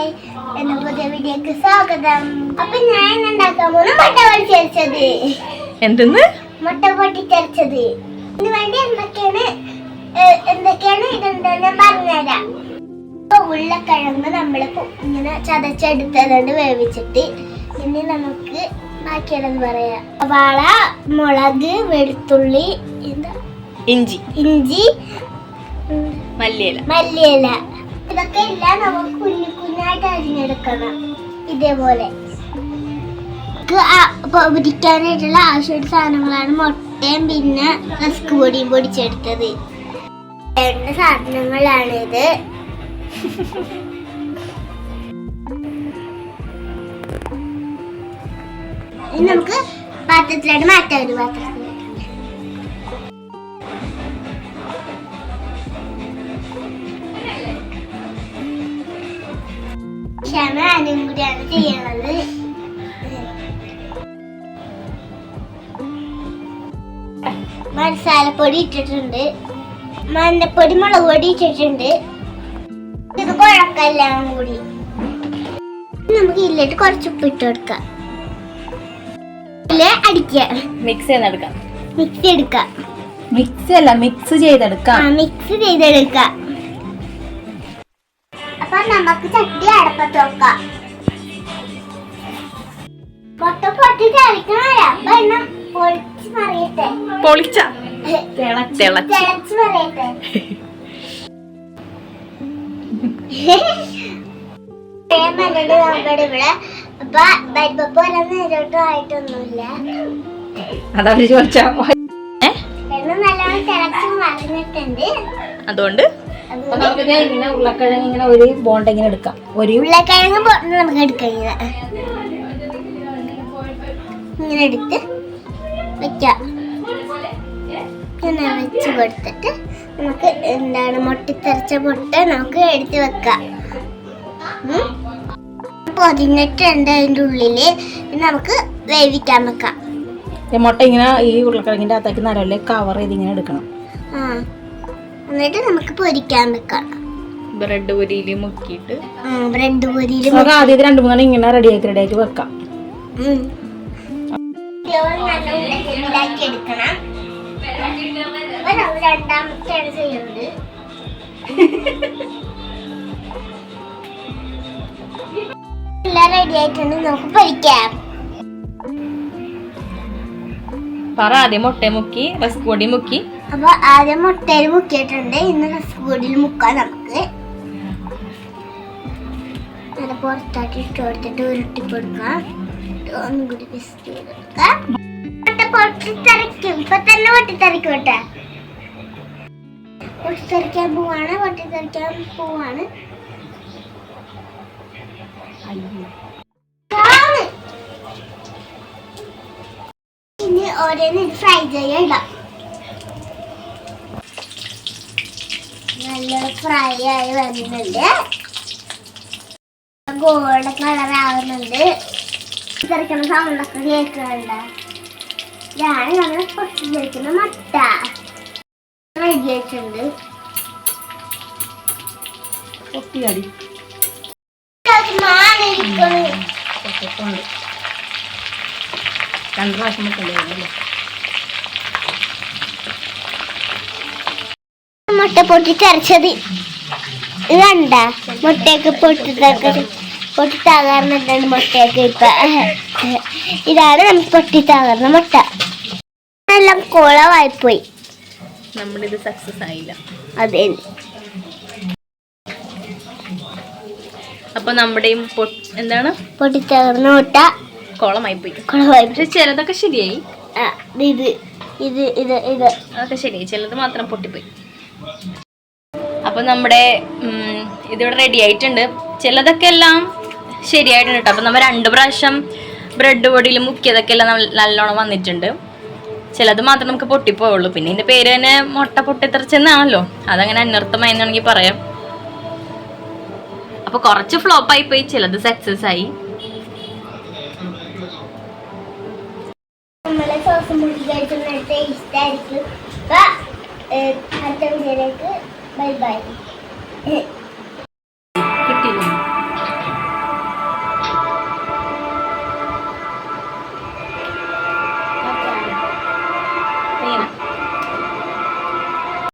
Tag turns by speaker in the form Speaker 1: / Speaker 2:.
Speaker 1: Hi. എന്റെ പുതിയ വീഡിയോക്ക് സ്വാഗതം. അപ്പൊ ഞാൻ ഉണ്ടാക്കാൻ പോകുന്ന മുട്ട പൊട്ടിച്ചത്
Speaker 2: എന്തെന്ന്?
Speaker 1: മുട്ട പൊട്ടിച്ചത് ഇതിന് വേണ്ടി എന്തൊക്കെയാണ് എന്തൊക്കെയാണ് ഇതെന്താ ഞാൻ പറഞ്ഞുതരാം. ഇപ്പൊ ഉരുളക്കിഴങ്ങ് നമ്മൾ ഇങ്ങനെ ചതച്ചെടുത്തതുകൊണ്ട് വേവിച്ചിട്ട് ഇനി നമുക്ക് ബാക്കിയുള്ളത് പറയാം. വാള മുളക് വെളുത്തുള്ളി എന്താ?
Speaker 2: ഇഞ്ചി.
Speaker 1: ഇഞ്ചി.
Speaker 2: മല്ലിയില.
Speaker 1: മല്ലിയില. ഇതൊക്കെ ഇല്ല നമുക്ക് കുഞ്ഞായിട്ട് അരിഞ്ഞെടുക്കണം. ഇതേപോലെ. പൊരിക്കാനായിട്ടുള്ള ആവശ്യമുള്ള സാധനങ്ങളാണ് മുട്ടയും പിന്നെ റസ്ക് പൊടിയും പൊടിച്ചെടുത്തത്. രണ്ട് സാധനങ്ങളാണിത് ഇത്. നമുക്ക് പാത്രത്തിലാണ് മാറ്റാൻ ഒരു പാത്രത്തിലോട്ട് ക്ഷമ ആരും കൂടിയാണ് ചെയ്യണത്. മസാലപ്പൊടി ഇട്ടിട്ടുണ്ട്. മഞ്ഞപ്പൊടി മുളക് പൊടി ഇട്ടിട്ടുണ്ട്. ഇത് കുഴക്കെല്ലാം കൂടി. നമുക്ക് ഇതിലേക്ക് കുറച്ച് ഉപ്പ് ഇട്ട് കൊടുക്കാം. അടിക്കുക.
Speaker 2: മിക്സ് ചെയ്തെടുക്കാം.
Speaker 1: മിക്സ് എടുക്കാം
Speaker 2: മിക്സ് അല്ല മിക്സ് ചെയ്തെടുക്കാം.
Speaker 1: മിക്സ് ചെയ്തെടുക്കാം. നമുക്ക് ചട്ടി അടപ്പത്ത് വെക്കാം. പൊട്ട പൊട്ടി ചളിക്കണല്ല അപ്പൊ എണ്ണ പൊളിച്ച് മറിയട്ടെ
Speaker 2: പൊളിച്ച. തിളച്ച്.
Speaker 1: തിളച്ച് മറിയട്ടെ മരട് നമ്മുടെ ഇവിടെ. അപ്പൊ പരിപ്പപ്പ് വരാൻ നേരോട്ടും ആയിട്ടൊന്നുമില്ല.
Speaker 2: അതവര് ചോദിച്ചാ
Speaker 1: എണ്ണ നല്ലോണം തിളച്ച് മറിഞ്ഞിട്ടുണ്ട്
Speaker 2: അതുകൊണ്ട്?
Speaker 1: അതുകൊണ്ട്
Speaker 2: ഇങ്ങനെ ഉരുളക്കിഴങ്ങ് ഇങ്ങനെ ഒരു ബോണ്ട് ഇങ്ങനെ എടുക്കാം. ഒരു
Speaker 1: ഉരുളക്കിഴങ്ങ് നമുക്ക് എടുക്കാം ഇങ്ങനെ. എടുത്ത് വെക്കാം. ഇങ്ങനെ വെച്ച് കൊടുത്തിട്ട് നമുക്ക് എന്താണ് മുട്ടിത്തെറിച്ച മുട്ട നമുക്ക് എടുത്ത് വെക്കാം. പൊതിഞ്ഞിട്ടുണ്ട് അതിന്റെ ഉള്ളിൽ ഇനി നമുക്ക് വേവിക്കാൻ വെക്കാം.
Speaker 2: മുട്ട ഇങ്ങനെ ഈ ഉരുളക്കിഴങ്ങിന്റെ അകത്തേക്ക് നല്ല കവർ ചെയ്ത് ഇങ്ങനെ എടുക്കണം.
Speaker 1: എന്നിട്ട് നമുക്ക് പൊരിക്കാൻ വെക്കാം.
Speaker 2: ബ്രെഡ് പൊരിയിൽ മുക്കിയിട്ട്.
Speaker 1: ബ്രെഡ് പൊരിയിൽ
Speaker 2: നമുക്ക് ആദ്യം ഇത് രണ്ട് മൂന്നെണ്ണം ഇങ്ങനെ റെഡി ആക്കി റെഡി ആക്കി വെക്കാം.
Speaker 1: രണ്ടാമത്തെയാണ് ചെയ്യുന്നത്. എല്ലാം റെഡി ആയിട്ടുണ്ട്. നമുക്ക് പൊരിക്കാം.
Speaker 2: പറ ആദ്യം മുട്ട മുക്കി റസ്ക് പൊടി മുക്കി.
Speaker 1: അപ്പൊ ആദ്യം മുട്ടയിൽ മുക്കിയിട്ടുണ്ട്. ഇന്ന് പൊടിയിൽ മുക്കാം നമുക്ക്. അത് പുറത്താക്കി ഇട്ട് കൊടുത്തിട്ട് ഉരുട്ടി കൊടുക്കാം. കൂടി പിസ്റ്റ് കൊടുക്കാം. പൊട്ടിത്തെറിക്കും ഇപ്പൊ തന്നെ പൊട്ടിത്തെറിക്കും കേട്ടെ പൊട്ടിത്തെറിക്കാൻ പോവാണ് പൊട്ടിത്തെറിക്കാൻ പോവാണ്. ഇനി ഓരോന്ന് ഫ്രൈ ചെയ്യാം നല്ല ഫ്രൈ ആയി വരുന്നുണ്ട് ഗോൾഡ് കളർ ആവുന്നുണ്ട്. ചെറുക്കുന്ന സൗണ്ടൊക്കെ കേൾക്കുന്നുണ്ട്? ഇതാണ് നമ്മൾ പൊട്ടിച്ചിരിക്കുന്ന മുട്ട. റെഡി ആയിട്ടുണ്ട്.
Speaker 2: പൊട്ടിയടി. രണ്ട് പ്രാവശ്യം മുട്ടല്ലേ
Speaker 1: മുട്ട പൊട്ടിച്ചരച്ചത് ഇത് കണ്ട? മുട്ടയൊക്കെ പൊട്ടിത്തക്ക പൊട്ടിത്തകർന്നിട്ടുണ്ട് മുട്ടയൊക്കെ ഇപ്പൊ. ഇതാണ് നമുക്ക് പൊട്ടിത്തകർന്ന മുട്ട. എല്ലാം കുളമായിപ്പോയി
Speaker 2: നമ്മളിത് സക്സസ് ആയില്ല.
Speaker 1: അതെ.
Speaker 2: അപ്പൊ നമ്മുടെയും എന്താണ്?
Speaker 1: പൊട്ടിത്തകർന്ന മുട്ട
Speaker 2: കുളമായി പോയി
Speaker 1: കുളമായി
Speaker 2: ചിലതൊക്കെ ശരിയായി.
Speaker 1: ഇത് ഇത് ഇത് ഇത്.
Speaker 2: അതൊക്കെ ശരിയായി. ചിലത് മാത്രം പൊട്ടിപ്പോയി. അപ്പൊ നമ്മുടെ ഇതിവിടെ റെഡി ആയിട്ടുണ്ട്. ചിലതൊക്കെ എല്ലാം ശരിയായിട്ടുണ്ട് കേട്ടോ. അപ്പൊ നമ്മൾ രണ്ട് പ്രാവശ്യം ബ്രെഡ് പൊടിയിൽ മുക്കിയതൊക്കെ എല്ലാം നല്ലോണം വന്നിട്ടുണ്ട്. ചിലത് മാത്രം നമുക്ക് പൊട്ടിപ്പോയുള്ളൂ പിന്നെ ഇതിന്റെ പേര് തന്നെ മുട്ട പൊട്ടിത്തെറിച്ചെന്നാണല്ലോ. അതങ്ങനെ അന്വർത്ഥമായി എന്നാണെങ്കിൽ പറയാം. അപ്പൊ കുറച്ച് ഫ്ലോപ്പ് ആയി പോയി ചിലത് സക്സസ് ആയി.
Speaker 1: നമ്മളെ സോസ് മുടി അപ്പൊ അടുത്ത വീഡിയോയിലേക്ക്. Bye bye.